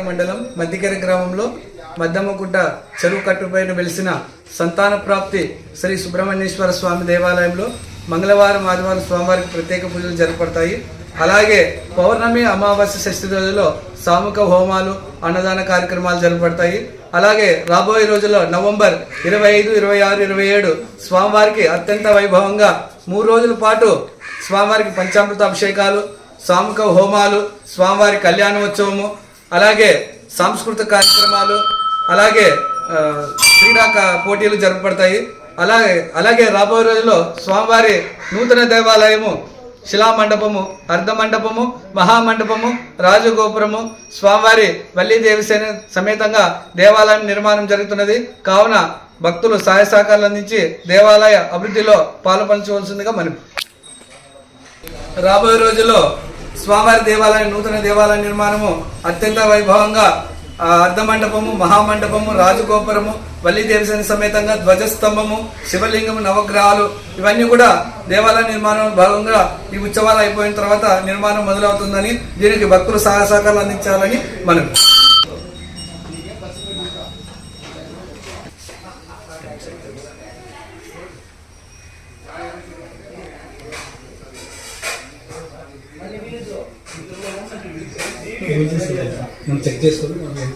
మండలం మద్దికెర గ్రామంలో మద్దమ్మగుడ్డ చెరువు కట్టుపైన వెలిసిన సంతాన ప్రాప్తి శ్రీ సుబ్రహ్మణ్యేశ్వర స్వామి దేవాలయంలో మంగళవారం ఆదివారం స్వామివారికి ప్రత్యేక పూజలు జరపడతాయి అలాగే పౌర్ణమి అమావాస్య షష్ఠి రోజుల్లో సాముఖ హోమాలు అన్నదాన కార్యక్రమాలు జరపడతాయి అలాగే రాబోయే రోజుల్లో నవంబర్ ఇరవై ఐదు ఇరవై ఆరు ఇరవై ఏడు స్వామివారికి అత్యంత వైభవంగా మూడు రోజుల పాటు స్వామివారికి పంచామృత అభిషేకాలు సాముఖ హోమాలు స్వామివారి కళ్యాణోత్సవము అలాగే సాంస్కృతిక కార్యక్రమాలు అలాగే క్రీడా పోటీలు జరపబడతాయి. అలాగే అలాగే రాబోయే రోజుల్లో స్వామివారి నూతన దేవాలయము శిలామండపము అర్ధమండపము మహామండపము రాజగోపురము స్వామివారి వల్లీదేవి సేన సమేతంగా దేవాలయం నిర్మాణం జరుగుతున్నది. కావున భక్తులు సహాయ సహకారాలు అందించి దేవాలయ అభివృద్ధిలో పాల్పంచవలసిందిగా మనం రాబోయే రోజుల్లో స్వామివారి దేవాలయం నూతన దేవాలయ నిర్మాణము అత్యంత వైభవంగా అర్ధమండపము మహామండపము రాజగోపురము వల్లి దేవసేన సమేతంగా ధ్వజస్తంభము శివలింగము నవగ్రహాలు ఇవన్నీ కూడా దేవాలయ నిర్మాణం భాగంగా ఈ ఉత్సవాలు అయిపోయిన తర్వాత నిర్మాణం మొదలవుతుందని దీనికి భక్తులు సహాయ సహకారాలు అందించాలని మనం చెక్ చేసుకోవాలి.